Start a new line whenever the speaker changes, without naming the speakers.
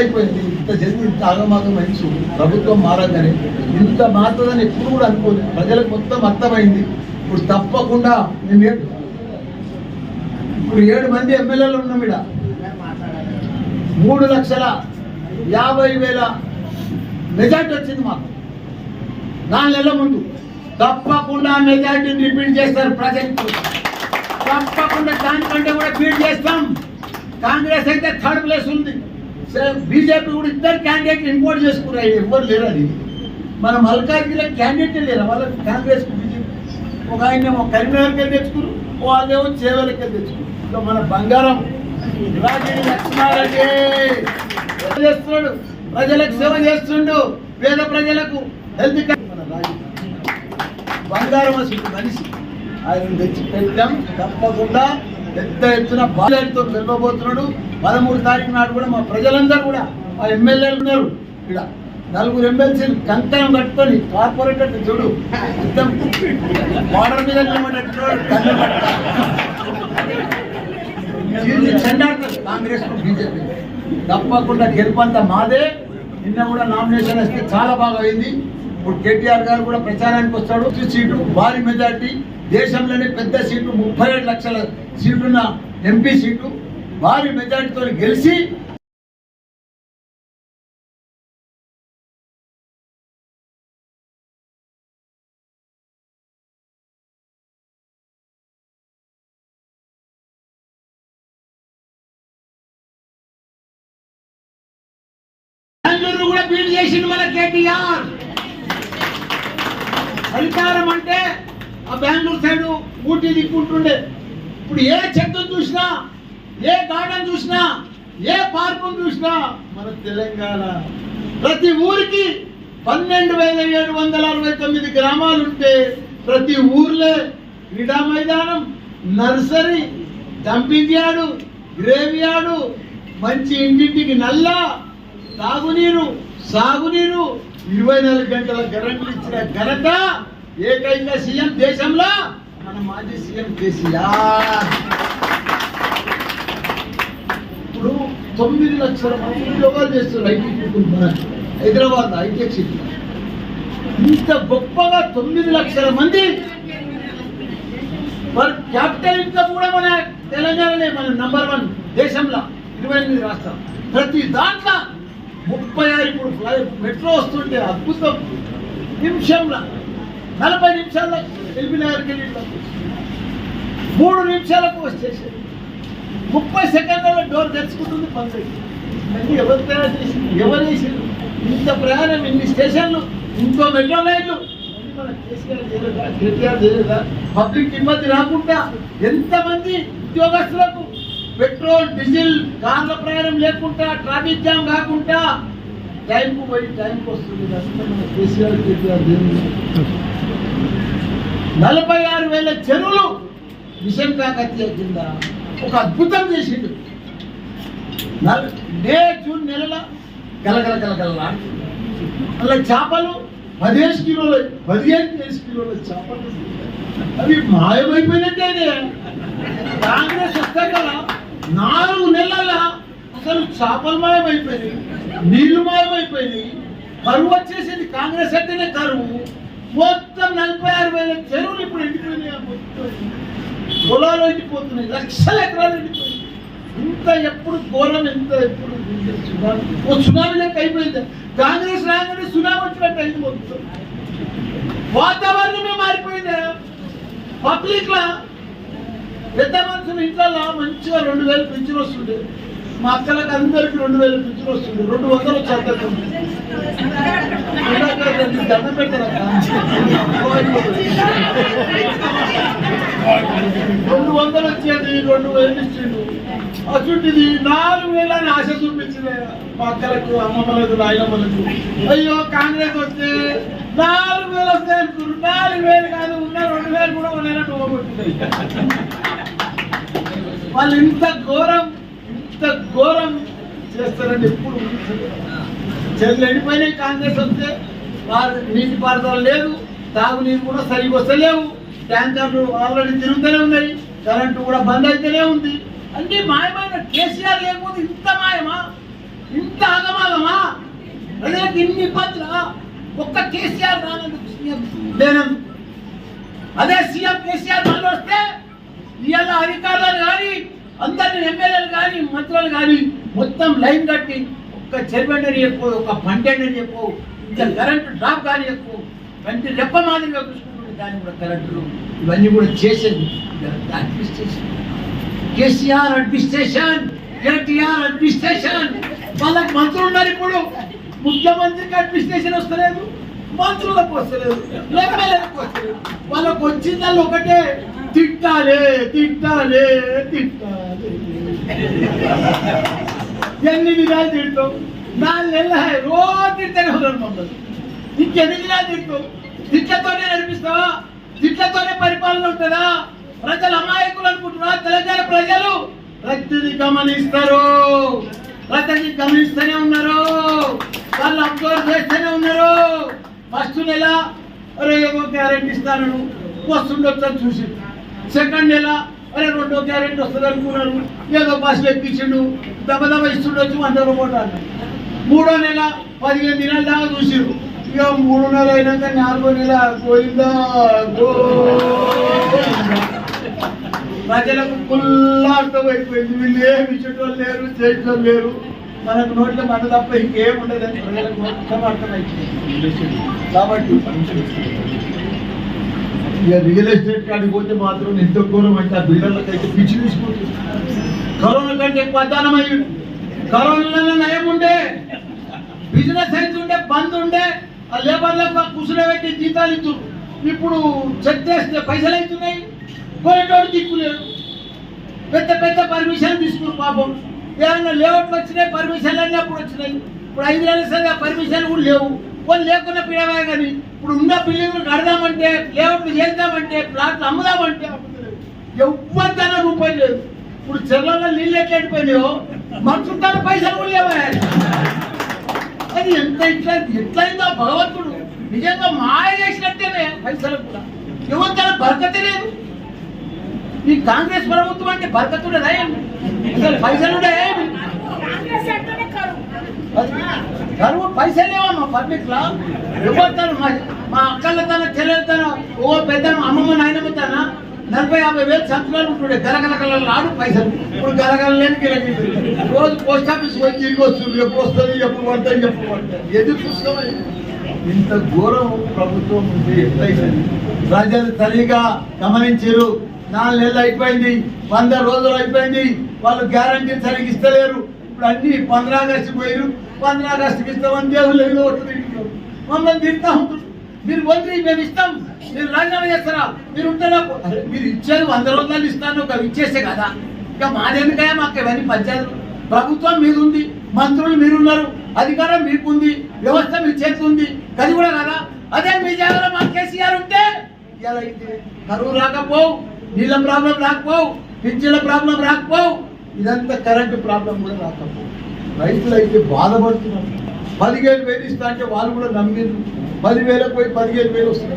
అయిపోయింది. ఇంత జరిగింది ఇంత ఆగమాగం అయింది ప్రభుత్వం మారదని ఇంత మారుతుందని ఎప్పుడు కూడా అనుకోలేదు ప్రజలకు మొత్తం అర్థమైంది. ఇప్పుడు తప్పకుండా మేము ఇప్పుడు ఏడు మంది ఎమ్మెల్యేలు ఉన్నాం ఇక్కడ. మూడు లక్షల యాభై వేల మెజార్టీ వచ్చింది మాకు. నాలుగు నెలల ముందు. తప్పకుండా మెజార్టీని రిపీట్ చేస్తారు ప్రజలకు తప్పకుండా దానికంటే కూడా బీట్ చేస్తాం. కాంగ్రెస్ అయితే థర్డ్ ప్లేస్ ఉంది. బీజేపీ కూడా ఇద్దరు క్యాండిడేట్ ఇంపోర్ట్ చేసుకున్నారు. ఎవ్వరు లేరు అది. మన మల్కాజ్గిరిలో క్యాండిడేట్ లేరు? వాళ్ళకి కాంగ్రెస్ బీజేపీ. ఒక ఆయన ఏమో కరీంనగర్కి తెచ్చుకురు వాళ్ళేమో చేవలకి తెచ్చుకురు. ఇంకా మన బంగారం. రాజీ లక్ష్మారెడ్డి. చేస్తున్నాడు. ప్రజలకు సేవ చేస్తుండు. పేద ప్రజలకు హెల్త్ మన బంగారం అసలు మనిషి. ఆయన తెచ్చి పెట్టాం. తప్పకుండా పెద్ద ఎత్తున బాధ్యతతో నిలవబోతున్నాడు. పదమూడు తారీఖు నాడు కూడా మా ప్రజలందరూ కూడా మా ఎమ్మెల్యేలు ఉన్నారు. ఇక్కడ నలుగురు ఎమ్మెల్సీలు కంకణం కట్టుకొని కార్పొరేటర్ చూడు మొత్తం బార్డర్ మీద కాంగ్రెస్ బీజేపీ. తప్పకుండా గెలుపంతా మాదే. నిన్న కూడా నామినేషన్ వస్తే చాలా బాగా అయింది. ఇప్పుడు కేటీఆర్ గారు కూడా ప్రచారానికి వస్తాడు. సీటు భారీ మెజార్టీ. దేశంలోనే పెద్ద సీటు ముప్పై ఏడు లక్షల సీటున్న ఎంపీ సీటు భారీ మెజార్టీతో గెలిచి బెంగళూరు కూడా బీట్ చేసిండు మన కేటీఆర్. అధికారం అంటే ఆ బెంగళూరు సైడ్ ఊటీ దిక్కుంటుండే. ఇప్పుడు ఏ చెట్టు చూసినా ఏ గార్డెన్ చూసినా ఏ పార్కు చూసినా మన తెలంగాణ. ప్రతి ఊరికి పన్నెండు వేల ఏడు వందల అరవై తొమ్మిది గ్రామాలు ఉంటే ప్రతి ఊర్లో క్రీడా మైదానం nursery dumping yard grave yard మంచి ఇంటింటికి నల్ల తాగునీరు సాగునీరు ఇరవై నాలుగు గంటల గ్యారంటీ ఇచ్చిన ఘనత ఏకైక సీఎం దేశంలో మన మాజీ సీఎం కేసీఆర్. ఇప్పుడు తొమ్మిది లక్షల మంది ఉద్యోగాలు చేస్తున్నారు ఐటీ పీపుల్ మన హైదరాబాద్ హైటెక్ సిటీ ఇంత గొప్పగా తొమ్మిది లక్షల మంది మరి క్యాపిటల్ ఇన్కమ్ కూడా మన తెలంగాణనే మన నంబర్ వన్ దేశంలో ఇరవై ఎనిమిది రాష్ట్రాలు. ప్రతి దాంట్లో ముప్పై ఐదు ఇప్పుడు మెట్రో వస్తుంటే అద్భుతం. నిమిషంలో నలభై నిమిషాల్లో ఎల్బీ నగర్కి వెళ్ళి మూడు నిమిషాలకు వచ్చేసేది ముప్పై సెకండ్లలో డోర్ తెచ్చుకుంటుంది బంద్. అయింది ఎవరు తయారు చేసింది ఎవరు చేసింది? ఇంత ప్రయాణం ఇన్ని స్టేషన్లు ఇంకో మెట్రో లైన్లు. మన కేసీఆర్ చేయలేదా? కేటీఆర్ చేయలేదా? పబ్లిక్ ఇబ్బంది రాకుండా ఎంతమంది ఉద్యోగస్తులకు పెట్రోల్ డీజిల్ కార్ల ప్రయాణం లేకుండా ట్రాఫిక్ జామ్ కాకుండా టైంకు పోయి టైంకి వస్తుంది. కేసీఆర్ కేటీఆర్ నలభై ఆరు వేల చెరువులు మిషన్ కాకతీయ కింద ఒక అద్భుతం చేసిండు. మే జూన్ నెలల గలగల గలగల అలా చేపలు పదిహేను కిలోలు పదిహేను కిలోల చేపలు. అవి మాయమైపోయినట్టేనే కాంగ్రెస్ వస్తే కదా నాలుగు నెలల అసలు చేపలు మాయమైపోయింది నీళ్ళు మాయమైపోయింది కరువు వచ్చేసింది కాంగ్రెస్ అంటేనే కరువు మొత్తం నలభై ఆరు వేల చెరువులు ఇప్పుడు ఎండిపోయినాయి పొలాలు ఎండిపోతున్నాయి లక్షల ఎకరాలు ఎండిపోయినాయి. ఇంత ఎప్పుడు ఘోరం ఎంత ఎప్పుడు సునామీ. ఓ సునామీ లెక్క అయిపోయింది. కాంగ్రెస్ రాగానే సునామీ వచ్చినట్టు అయింది మొత్తం. వాతావరణమే మారిపోయిందా? పబ్లిక్ లా పెద్ద మనుషులు ఇంట్లో మంచిగా రెండు వేలు పింఛన్ వస్తుండే. మా అక్కలకు అందరికి రెండు వేలు పింఛన్ వస్తుంది రెండు వందలు చదువుతుంది దండం పెడతారా రెండు వందలు వచ్చేది రెండు వేలు ఇచ్చిండు. అటువంటిది నాలుగు వేలు అని ఆశ చూపించింది మా అక్కలకు అమ్మమ్మలకు నాయనమ్మలకు. అయ్యో కాంగ్రెస్ వస్తే నాలుగు వేలు వస్తాయి నాలుగు వేలు కాదు ఉన్న రెండు వేలు కూడా ఉన్నాయని పోగొట్టున్నాయి వాళ్ళు ఇంత ఘోరం ఇంత ఘోరం చేస్తారని ఎప్పుడు ఊహించలేదు. ఎండిపోయినాయి కాంగ్రెస్ వస్తే వారు నీటి పారుదల లేదు తాగునీరు కూడా సరిగ్గా వస్తలేవు ట్యాంకర్లు ఆల్రెడీ తిరుగుతూనే ఉన్నాయి కరెంటు కూడా బంద్ అయితేనే ఉంది. అంటే మాయమైన కేసీఆర్ లేకపోతే ఇంత మాయమా? ఇంత అగమాగమా ప్రజలకు ఇన్ని ఇబ్బందులా? ఒక్క కేసీఆర్ రానందుకు సీఎం లేనందుకు. అదే సీఎం కేసీఆర్ మళ్ళీ వస్తే ఇవాళ అధికారులు కానీ అందరిని ఎమ్మెల్యేలు కానీ మంత్రులు కానీ మొత్తం లైన్ కట్టి ఒక్క చెరుబండని చెప్పు ఒక పంటెండని చెప్పు ఇంకా కరెంటు డ్రాప్ కానీ చెప్పు మంచి రెప్ప మాదిరిగా చూసుకుంటుంది దాన్ని కూడా కరెంటు ఇవన్నీ కూడా చేసేది administration. KCR administration KTR administration. వాళ్ళకి మంత్రులు ఉన్నారు ఇప్పుడు. ముఖ్యమంత్రికి అడ్మినిస్ట్రేషన్ వస్తలేదు మంత్రులకు వస్తలేదు ఎమ్మెల్యేలకు వస్తలేదు. వాళ్ళకు వచ్చిందల్లా ఒకటే తిట్టాలే తిట్టాలే తిట్టాలే. ఎన్ని విధాలు తిడతాం నాలుగు నెలల రోజు తిట్టనే ఉన్నారు మమ్మల్ని ఇంకెన్ని విధాలు తిడతాం తిట్లతోనే నడిపిస్తావా? తిట్లతోనే పరిపాలన ఉంటుందా? ప్రజలు అమాయకులు అనుకుంటున్నా తెలంగాణ ప్రజలు? ప్రతిని గమనిస్తారు. ప్రతిని గమనిస్తూనే ఉన్నారు. వాళ్ళు అబ్జర్వ్ చేస్తూనే ఉన్నారు. ఫస్ట్ నెల రేపు గ్యారెంటీ ఇస్తాను వస్తుండొచ్చు చూసి సెకండ్ నెల అరే రెండో గ్యారెంటీ వస్తుంది అనుకున్నాను. ఏదో బస్సులు ఎక్కించిండు దెబ్బ దెబ్బ ఇస్తుండొచ్చు వంద రూపాయలు మూడో నెల పదిహేను దినాల దాకా చూసిరు ఇక మూడు నెలలు అయినాక నాలుగో నెల గోయిందా. ప్రజలకు ఫుల్ అర్థం అయిపోయింది వీళ్ళు ఏమి ఇచ్చేటోళ్ళు లేరు చేసేటోళ్ళు లేరు. మనకు నోట్లో మన తప్ప ఇంకేం ఉండదని ప్రజలకు మొత్తం అర్థమైపోయింది. కాబట్టి రియల్ ఎస్టేట్ కాడికి పోతే మాత్రం ఎంత ఘోరం అంటే ఆ బిల్డర్లకు అయితే పిచ్చి తీసుకుంటుంది కరోనా కంటే ఎక్కువ అధ్వానం అయ్యింది కరోనాలో నయం ఉండే బిజినెస్ అయితే ఉండే బంద్ ఉండే ఆ లేబర్లకు కుసులబెట్టి జీతాలు ఇచ్చు ఇప్పుడు చెక్ చేస్తే పైసలు అవుతున్నాయి. కొనేటోడు దిక్కులేడు. పెద్ద పెద్ద పర్మిషన్ తీసుకున్నారు పాపం. ఏమన్నా లేఅవుట్లు వచ్చినాయి పర్మిషన్లు అన్నీ అప్పుడు వచ్చినాయి. ఇప్పుడు ఐదు నెలలు సరిగా పర్మిషన్ కూడా లేవు. వాళ్ళు లేకుండా పిడవే కానీ ఇప్పుడు ఉన్న బిల్డింగ్లు కడదామంటే లేఅవుట్లు చేద్దామంటే ప్లాట్లు అమ్ముదామంటే అమ్ముతలేవు. ఎవ్వరిదైనా రూపాయి లేదు. ఇప్పుడు చెర్లలో నీళ్ళు ఎట్లా ఎండిపోయినాయో మనుషులు పైసలు కూడా లేవా? అది ఎంత ఇట్లా ఎట్లయిందో భగవంతుడు. నిజంగా మాయ చేసినట్టేనే పైసలు కూడా. ఎవరికైనా బరకతే లేదు. ఈ కాంగ్రెస్ ప్రభుత్వం అంటే బరకతుండదా
పైసలుడే కరువు
పైసలు లేవమ్మా పబ్లిక్లో మా మా అక్కల తన ఓ పెద్ద అమ్మమ్మ నాయనమ్మ తన నలభై యాభై వేలు సంచులు ఉంటుండే. గలగల ఆడు పైసలు. ఇప్పుడు గలగల లేని రోజు పోస్ట్ ఆఫీస్ వచ్చి తిరిగి వస్తుంది. ఎప్పుడు వస్తుంది ఎప్పుడు పడుతుంది ఎప్పుడు పడుతుంది. ఎదురు చూసుకోవాలి ఇంత ఘోరం ప్రభుత్వం ఉంది ఎట్లయితే ప్రజలు సరిగా గమనించారు. నాలుగు నెలలు అయిపోయింది. వంద రోజులు అయిపోయింది. వాళ్ళు గ్యారంటీ సరిగ్గా ఇస్తలేరు. ఇప్పుడు అన్ని పంద్రా ఆగస్టు పోయారు పంద్రా ఆగస్టుకి ఇస్తామని దేవుళ్ళు ఏదో ఒకటి మమ్మల్ని తింటా ఉంటారు. మీరు వదిలి మేము ఇస్తాం. మీరు రాజీనామా చేస్తారా? మీరు ఉంటారా? మీరు ఇచ్చారు వంద రోజులు ఇస్తాను ఒక ఇచ్చేసే కదా. ఇక మాదెందుకయ్యా మాకు ఇవన్నీ పంచాయతీలు. ప్రభుత్వం మీరుంది మంత్రులు మీరున్నారు అధికారం మీకుంది వ్యవస్థ మీ చేస్తుంది అది కూడా కదా. అదే మీ జాగ్రత్త మా కేసీఆర్ ఉంటే ఇలా అయితే కరువు రాకపోవు నీళ్ళ ప్రాబ్లం రాకపోవు పింఛన్ల ప్రాబ్లం రాకపోవు. ఇదంతా కరెంటు ప్రాబ్లం కూడా రాకపోవు రైతులు అయితే బాధపడుతున్నారు. పదిహేను వేలు ఇస్తా అంటే వాళ్ళు కూడా నమ్మిండ్రు పదివేలకు పోయి పదిహేను వేలు వస్తున్నాయి.